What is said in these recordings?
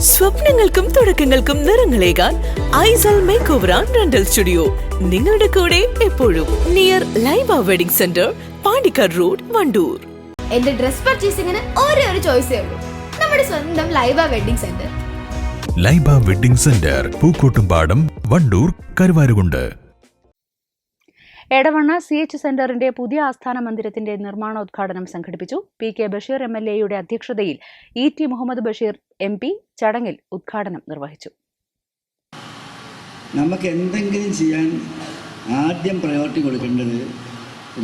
സ്വപ്നങ്ങൾക്കും തുടക്കങ്ങൾക്കും നിറങ്ങളേകാൻ Aisal make over and rental studio. നിങ്ങളുടെ കൂടെ എപ്പോഴും near Laiba wedding centre Pandikkad road Wandoor. എന്റെ ഡ്രസ് പർച്ചേസിംഗിന് ഒരേ ഒരു ചോയ്സേ ഉള്ളൂ. നമ്മുടെ സ്വന്തം Laiba wedding centre. Laiba wedding centre Pookkottumpadam Wandoor Karuvarakundu. Edavanna C H സെന്ററിന്റെ പുതിയ ആസ്ഥാന മന്ദിരത്തിന്റെ നിർമ്മാണോദ്ഘാടനം സംഘടിപ്പിച്ചു. P K Basheer M L എയുടെ അധ്യക്ഷതയിൽ E T Muhammad Basheer M P ചടങ്ങിൽ ഉദ്ഘാടനം നിർവഹിച്ചു. നമുക്ക് എന്തെങ്കിലും ചെയ്യാൻ ആദ്യം പ്രയോറിറ്റി കൊടുക്കേണ്ടത്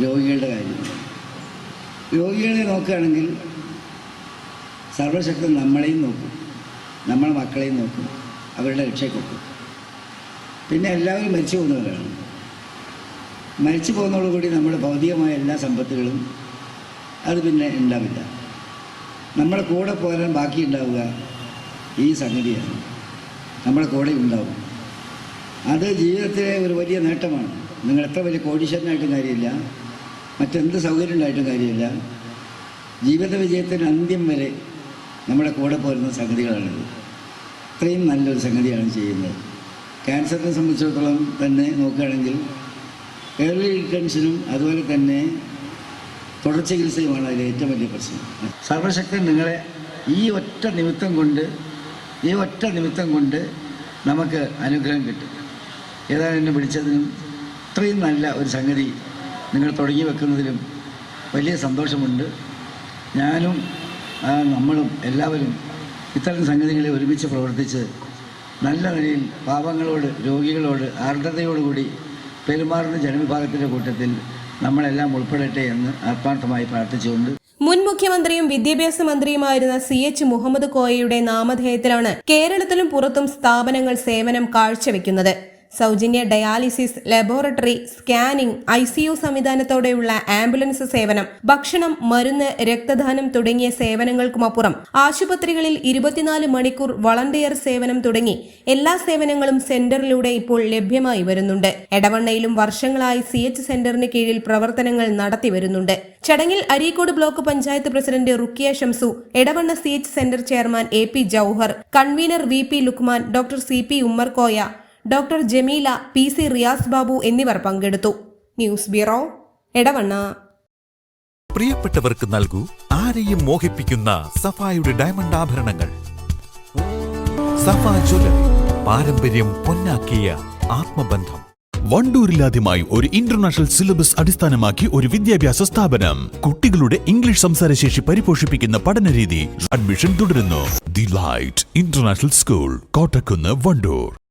രോഗികളുടെ കാര്യമാണ് രോഗികളെ നോക്കുകയാണെങ്കിൽ സർവശക്തി നമ്മളെയും നോക്കും. നമ്മളെ മക്കളെയും നോക്കും. അവരുടെ രക്ഷയ്ക്കൊക്കും പിന്നെ എല്ലാവരും മരിച്ചു പോകുന്നവരാണ്. മരിച്ചു പോകുന്നതോടുകൂടി നമ്മുടെ ഭൗതികമായ എല്ലാ സമ്പത്തുകളും അത് പിന്നെ ഉണ്ടാവില്ല. നമ്മുടെ കൂടെ പോരാൻ ബാക്കി ഉണ്ടാവുക ഈ സംഗതിയാണ്. നമ്മുടെ കൂടെ ഉണ്ടാവും. അത് ജീവിതത്തിലെ ഒരു വലിയ നേട്ടമാണ്. നിങ്ങൾ എത്ര വലിയ കോടീശ്വരനായിട്ടും കാര്യമില്ല. മറ്റെന്ത് സൗകര്യം ഉണ്ടായിട്ടും കാര്യമില്ല. ജീവിത വിജയത്തിന് അന്ത്യം വരെ നമ്മുടെ കൂടെ പോരുന്ന സംഗതികളാണിത്. ഇത്രയും നല്ലൊരു സംഗതിയാണ് ചെയ്യുന്നത്. ക്യാൻസറിനെ സംബന്ധിച്ചിടത്തോളം തന്നെ നോക്കുകയാണെങ്കിൽ ഏർലി ഡിറ്റൻഷനും അതുപോലെ തന്നെ തുടർ ചികിത്സയുമാണ് ഏറ്റവും വലിയ പ്രശ്നം. സർവശക്തൻ നിങ്ങളെ ഈ ഒറ്റ നിമിത്തം കൊണ്ട് ഈ ഒറ്റ നിമിത്തം കൊണ്ട് നമുക്ക് അനുഗ്രഹം കിട്ടും. ഏതാണ് എന്നെ വിളിച്ചതിനും ഇത്രയും നല്ല ഒരു സംഗതി നിങ്ങൾ തുടങ്ങി വെക്കുന്നതിലും വലിയ സന്തോഷമുണ്ട്. ഞാനും നമ്മളും എല്ലാവരും ഇത്തരം സംഗതികളെ ഒരുമിച്ച് പ്രവർത്തിച്ച് നല്ല നിലയിൽ പാവങ്ങളോട് രോഗികളോട് ആർദ്രതയോടുകൂടി പെരുമാറുന്ന ജനവിഭാഗത്തിന്റെ കൂട്ടത്തിൽ നമ്മളെല്ലാം ഉൾപ്പെടട്ടെ എന്ന് ആത്മാർത്ഥമായി പ്രാർത്ഥിച്ചുകൊണ്ട് മുൻ മുഖ്യമന്ത്രിയും വിദ്യാഭ്യാസ മന്ത്രിയുമായിരുന്ന സി എച്ച് മുഹമ്മദ് കോയയുടെ നാമധേയത്തിലാണ് കേരളത്തിലും പുറത്തും സ്ഥാപനങ്ങൾ സേവനം കാഴ്ചവെക്കുന്നത്. സൗജന്യ dialysis laboratory scanning I C U സംവിധാനത്തോടെയുള്ള ambulance സേവനം ഭക്ഷണം മരുന്ന് രക്തദാനം തുടങ്ങിയ സേവനങ്ങൾക്കുമപ്പുറം ആശുപത്രികളിൽ ഇരുപത്തിനാല് മണിക്കൂർ വളണ്ടിയർ സേവനം തുടങ്ങി എല്ലാ സേവനങ്ങളും സെന്ററിലൂടെ ഇപ്പോൾ ലഭ്യമായി വരുന്നുണ്ട്. എടവണ്ണയിലും വർഷങ്ങളായി സി എച്ച് സെന്ററിന് കീഴിൽ പ്രവർത്തനങ്ങൾ നടത്തി വരുന്നുണ്ട്. ചടങ്ങിൽ Areekode block panchayat president Rukkiya Shamsu Edavanna C H centre chairman A P Jouhar convener V P Lukman doctor C P Ummerkoya doctor Jameela P C Riyas Babu എന്നിവർ പങ്കെടുത്തു. News bureau Edavanna. പ്രിയപ്പെട്ടവർക്ക് നൽകൂ ആരെയും മോഹിപ്പിക്കുന്ന സഫായുടെ diamond ആഭരണങ്ങൾ. Safa jewellery പാരമ്പര്യം പൊന്നാക്കിയ ആത്മബന്ധം. വണ്ടൂരിലാദ്യമായി ഒരു international syllabus അടിസ്ഥാനമാക്കി ഒരു വിദ്യാഭ്യാസ സ്ഥാപനം. കുട്ടികളുടെ ഇംഗ്ലീഷ് സംസാരശേഷി പരിപോഷിപ്പിക്കുന്ന പഠനരീതി അഡ്മിഷൻ തുടരുന്നു. The light international school Kottakkunnu Wandoor.